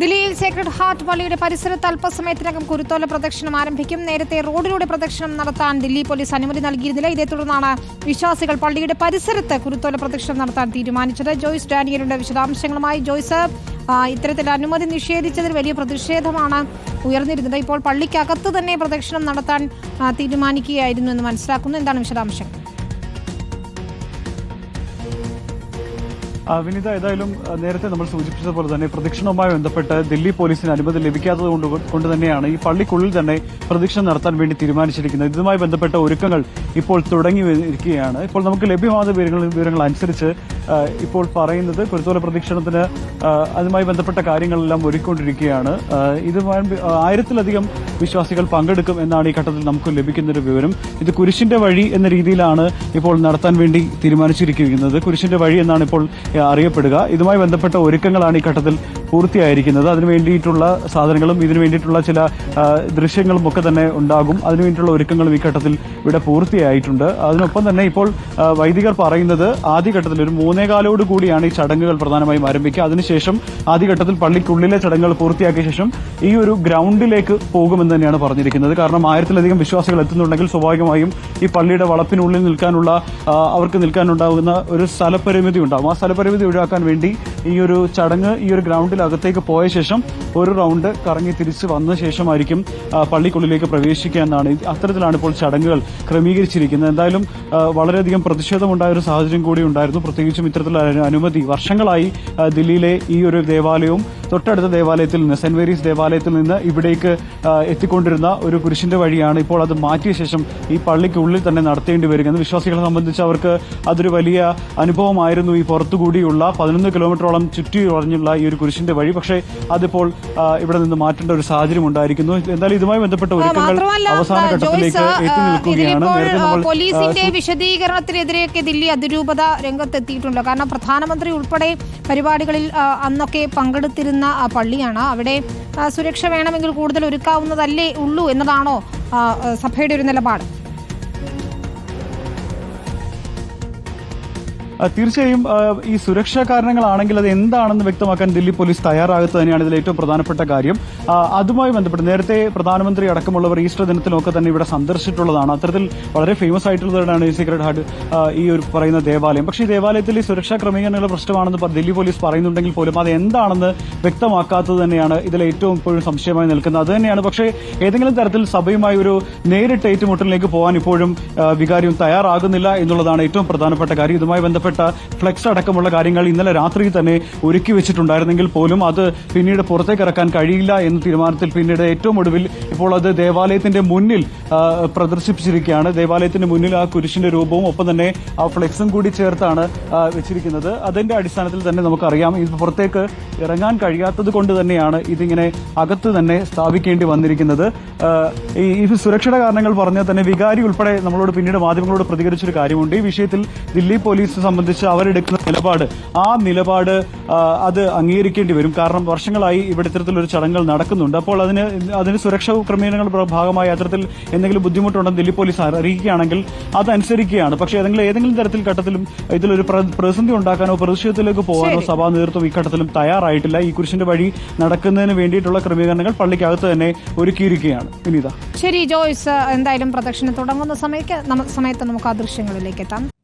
ദില്ലിയിൽ Sacred heart പള്ളിയുടെ പരിസരത്ത് അല്പസമയത്തിനകം കുരുത്തോല പ്രദക്ഷിണം ആരംഭിക്കും. നേരത്തെ റോഡിലൂടെ പ്രദക്ഷിണം നടത്താൻ ദില്ലി പോലീസ് അനുമതി നൽകിയിരുന്നില്ല. ഇതേ തുടർന്നാണ് വിശ്വാസികൾ പള്ളിയുടെ പരിസരത്ത് കുരുത്തോല പ്രദക്ഷിണം നടത്താൻ തീരുമാനിച്ചത്. ജോയ്സ് ഡാനിയലിന്റെ വിശദാംശങ്ങളുമായി ജോയ്സ് ഇത്തരത്തിൽ അനുമതി നിഷേധിച്ചതിൽ വലിയ പ്രതിഷേധമാണ് ഉയർന്നിരുന്നത്. ഇപ്പോൾ പള്ളിക്കകത്ത് തന്നെ പ്രദക്ഷിണം നടത്താൻ തീരുമാനിക്കുകയായിരുന്നു എന്ന് മനസ്സിലാക്കുന്നു. എന്താണ് വിശദാംശങ്ങൾ? വിനിത ഏതായാലും നേരത്തെ നമ്മൾ സൂചിപ്പിച്ചതുപോലെ തന്നെ പ്രദക്ഷിണവുമായി ബന്ധപ്പെട്ട് ദില്ലി പോലീസിന് അനുമതി ലഭിക്കാത്തത് കൊണ്ട് കൊണ്ട് തന്നെയാണ് ഈ പള്ളിക്കുള്ളിൽ തന്നെ പ്രദക്ഷിണം നടത്താൻ വേണ്ടി തീരുമാനിച്ചിരിക്കുന്നത്. ഇതുമായി ബന്ധപ്പെട്ട ഒരുക്കങ്ങൾ ഇപ്പോൾ തുടങ്ങി ഇരിക്കുകയാണ് ഇപ്പോൾ നമുക്ക് ലഭ്യമാകുന്ന വിവരങ്ങൾ വിവരങ്ങൾ അനുസരിച്ച് ഇപ്പോൾ പറയുന്നത് കുരുത്തോല പ്രദക്ഷിണത്തിന് അതുമായി ബന്ധപ്പെട്ട കാര്യങ്ങളെല്ലാം ഒരുക്കൊണ്ടിരിക്കുകയാണ് ഇത് ഇതുമായി ആയിരത്തിലധികം വിശ്വാസികൾ പങ്കെടുക്കും എന്നാണ് ഈ ഘട്ടത്തിൽ നമുക്ക് ലഭിക്കുന്ന ഒരു വിവരം. ഇത് കുരിശിന്റെ വഴി എന്ന രീതിയിലാണ് ഇപ്പോൾ നടത്താൻ വേണ്ടി തീരുമാനിച്ചിരിക്കുന്നത്. കുരിശിന്റെ വഴി എന്നാണ് ഇപ്പോൾ അറിയപ്പെടുക. ഇതുമായി ബന്ധപ്പെട്ട ഒരുക്കങ്ങളാണ് ഈ ഘട്ടത്തിൽ പൂർത്തിയായിരിക്കുന്നത്. അതിനു വേണ്ടിയിട്ടുള്ള സാധനങ്ങളും ഇതിനു വേണ്ടിയിട്ടുള്ള ചില ദൃശ്യങ്ങളും ഒക്കെ തന്നെ ഉണ്ടാകും. അതിനു വേണ്ടിയിട്ടുള്ള ഒരുക്കങ്ങളും ഈ ഘട്ടത്തിൽ ഇവിടെ പൂർത്തിയായിട്ടുണ്ട്. അതിനൊപ്പം തന്നെ ഇപ്പോൾ വൈദികർ പറയുന്നത് ആദ്യഘട്ടത്തിൽ ഒരു മൂന്നേകാലോട് കൂടിയാണ് ഈ ചടങ്ങുകൾ പ്രധാനമായും ആരംഭിക്കുക. അതിനുശേഷം ആദ്യഘട്ടത്തിൽ പള്ളിക്കുള്ളിലെ ചടങ്ങുകൾ പൂർത്തിയാക്കിയ ശേഷം ഈ ഒരു ഗ്രൗണ്ടിലേക്ക് പോകുമെന്ന് തന്നെയാണ് പറഞ്ഞിരിക്കുന്നത്. കാരണം ആയിരത്തിലധികം വിശ്വാസികൾ എത്തുന്നുണ്ടെങ്കിൽ സ്വാഭാവികമായും ഈ പള്ളിയുടെ വളപ്പിനുള്ളിൽ നിൽക്കാനുള്ള അവർക്ക് നിൽക്കാനുണ്ടാകുന്ന ഒരു സ്ഥലപരിമിതി ഉണ്ടാകും. ആ സ്ഥലപരിമിതി ഒഴിവാക്കാൻ വേണ്ടി ഈ ഒരു ചടങ്ങ് ഈ ഒരു ഗ്രൗണ്ടിലകത്തേക്ക് പോയ ശേഷം ഒരു റൗണ്ട് കറങ്ങി തിരിച്ച് വന്ന ശേഷമായിരിക്കും പള്ളിക്കുള്ളിലേക്ക് പ്രവേശിക്കുക എന്നാണ് അത്തരത്തിലാണ് ഇപ്പോൾ ചടങ്ങുകൾ ക്രമീകരിച്ചിരിക്കുന്നത്. എന്തായാലും വളരെയധികം പ്രതിഷേധമുണ്ടായ ഒരു സാഹചര്യം കൂടി ഉണ്ടായിരുന്നു. പ്രത്യേകിച്ചും ഇത്തരത്തിലുള്ള അനുമതി. വർഷങ്ങളായി ദില്ലിയിലെ ഈ ഒരു ദേവാലയവും തൊട്ടടുത്ത ദേവാലയത്തിൽ നിന്ന് സെന്റ് മേരീസ് ദേവാലയത്തിൽ നിന്ന് ഇവിടേക്ക് എത്തിക്കൊണ്ടിരുന്ന ഒരു കുരിശിന്റെ വഴിയാണ് ഇപ്പോൾ അത് മാറ്റിയ ശേഷം ഈ പള്ളിക്കുള്ളിൽ തന്നെ നടത്തേണ്ടി വരികയെന്ന് വിശ്വാസികളെ സംബന്ധിച്ച് അവർക്ക് അതൊരു വലിയ അനുഭവമായിരുന്നു ഈ പുറത്തുകൂടിയുള്ള പതിനൊന്ന് കിലോമീറ്ററോളം ചുറ്റി ഉറഞ്ഞുള്ള ഈ ഒരു കുരിശിന്റെ വഴി. പക്ഷേ അതിപ്പോൾ ഇവിടെ നിന്ന് മാറ്റേണ്ട ഒരു സാഹചര്യം ഉണ്ടായിരിക്കുന്നു. എന്തായാലും ഇതുമായി ബന്ധപ്പെട്ട ഒരുക്കങ്ങൾ അവസാന ഘട്ടത്തിലേക്ക് എത്തി നിൽക്കുകയാണ്. പോലീസിന്റെ വിശദീകരണത്തിനെതിരെയൊക്കെ ദില്ലി അതിരൂപത രംഗത്തെത്തിയിട്ടുണ്ട്. കാരണം പ്രധാനമന്ത്രി ഉൾപ്പെടെ പരിപാടികളിൽ അന്നൊക്കെ പങ്കെടുത്തിരുന്ന ആ, പള്ളിയാണ്. അവിടെ സുരക്ഷ വേണമെങ്കിൽ കൂടുതൽ ഒരുക്കാവുന്നതല്ലേ ഉള്ളൂ എന്നതാണോ സഭയുടെ ഒരു നിലപാട്? തീർച്ചയായും ഈ സുരക്ഷാ കാരണങ്ങളാണെങ്കിൽ അത് എന്താണെന്ന് വ്യക്തമാക്കാൻ ദില്ലി പോലീസ് തയ്യാറാകുന്നത് തന്നെയാണ് ഇതിൽ ഏറ്റവും പ്രധാനപ്പെട്ട കാര്യം. അതുമായി ബന്ധപ്പെട്ട് നേരത്തെ പ്രധാനമന്ത്രി അടക്കമുള്ളവർ ഈസ്റ്റർ ദിനത്തിലൊക്കെ തന്നെ ഇവിടെ സന്ദർശിച്ചിട്ടുള്ളതാണ്. അത്തരത്തിൽ വളരെ ഫേമസ് ആയിട്ടുള്ളതാണ് ഈ സീക്രട്ട് ഹാർട്ട് ഈ ഒരു പറയുന്ന ദേവാലയം. പക്ഷേ ഈ ദേവാലയത്തിൽ ഈ സുരക്ഷാ ക്രമീകരണങ്ങളുടെ പ്രശ്നമാണെന്ന് ദില്ലി പോലീസ് പറയുന്നുണ്ടെങ്കിൽ പോലും അത് എന്താണെന്ന് വ്യക്തമാക്കാത്തത് തന്നെയാണ് ഇതിൽ ഏറ്റവും ഇപ്പോഴും സംശയമായി നിൽക്കുന്നത്. അത് പക്ഷേ ഏതെങ്കിലും തരത്തിൽ സഭയുമായി ഒരു നേരിട്ട് ഏറ്റുമുട്ടലിലേക്ക് പോകാൻ ഇപ്പോഴും വികാരിയും തയ്യാറാകുന്നില്ല എന്നുള്ളതാണ് ഏറ്റവും പ്രധാനപ്പെട്ട കാര്യം. ഇതുമായി ബന്ധപ്പെട്ട ഫ്ലെക്സ് അടക്കമുള്ള കാര്യങ്ങൾ ഇന്നലെ രാത്രി തന്നെ ഒരുക്കി വെച്ചിട്ടുണ്ടായിരുന്നെങ്കിൽ പോലും അത് പിന്നീട് പുറത്തേക്ക് ഇറക്കാൻ കഴിയില്ല എന്ന തീരുമാനത്തിൽ പിന്നീട് ഏറ്റവും ഒടുവിൽ ഇപ്പോൾ അത് ദേവാലയത്തിന്റെ മുന്നിൽ പ്രദർശിപ്പിച്ചിരിക്കുകയാണ്. ദേവാലയത്തിന്റെ മുന്നിൽ ആ കുരിശിന്റെ രൂപവും ഒപ്പം തന്നെ ആ ഫ്ലെക്സും കൂടി ചേർത്താണ് വെച്ചിരിക്കുന്നത്. അതിന്റെ അടിസ്ഥാനത്തിൽ തന്നെ നമുക്കറിയാം ഇത് പുറത്തേക്ക് ഇറങ്ങാൻ കഴിയാത്തത് കൊണ്ട് തന്നെയാണ് ഇതിങ്ങനെ അകത്ത് തന്നെ സ്ഥാപിക്കേണ്ടി വന്നിരിക്കുന്നത്. ഈ സുരക്ഷയുടെ കാരണങ്ങൾ പറഞ്ഞാൽ തന്നെ വികാരി ഉൾപ്പെടെ നമ്മളോട് പിന്നീട് മാധ്യമങ്ങളോട് പ്രതികരിച്ചൊരു കാര്യമുണ്ട്. ഈ വിഷയത്തിൽ ദില്ലി പോലീസ് സംബന്ധിച്ച് അവരെടുക്കുന്ന നിലപാട് ആ നിലപാട് അത് അംഗീകരിക്കേണ്ടി വരും. കാരണം വർഷങ്ങളായി ഇവിടെ ഇത്തരത്തിലൊരു ചടങ്ങുകൾ നടക്കുന്നുണ്ട്. അപ്പോൾ അതിന് അതിന് സുരക്ഷാ ക്രമീകരണങ്ങളുടെ ഭാഗമായി അത്തരത്തിൽ എന്തെങ്കിലും ബുദ്ധിമുട്ടുണ്ടെന്ന് ദില്ലി പോലീസ് അറിയിക്കുകയാണെങ്കിൽ അതനുസരിക്കുകയാണ്. പക്ഷേ ഏതെങ്കിലും ഏതെങ്കിലും തരത്തിൽ ഘട്ടത്തിലും ഇതിലൊരു പ്ര- പ്രതിസന്ധി ഉണ്ടാക്കാനോ പ്രതിഷേധത്തിലേക്ക് പോകാനോ സഭാ നേതൃത്വം ഈ ഘട്ടത്തിലും തയ്യാറായിട്ടില്ല. ഈ കുരിശിന്റെ വഴി നടക്കുന്നതിന് വേണ്ടിയിട്ടുള്ള ക്രമീകരണങ്ങൾ പള്ളിക്കകത്ത് തന്നെ ഒരുക്കിയിരിക്കുകയാണ്. വിനീത. ശരി ജോയ്സ് എന്തായാലും പ്രദക്ഷിണം തുടങ്ങുന്ന സമയത്ത് സമയത്ത് നമുക്ക് ആ ദൃശ്യങ്ങളിലേക്ക് എത്താം.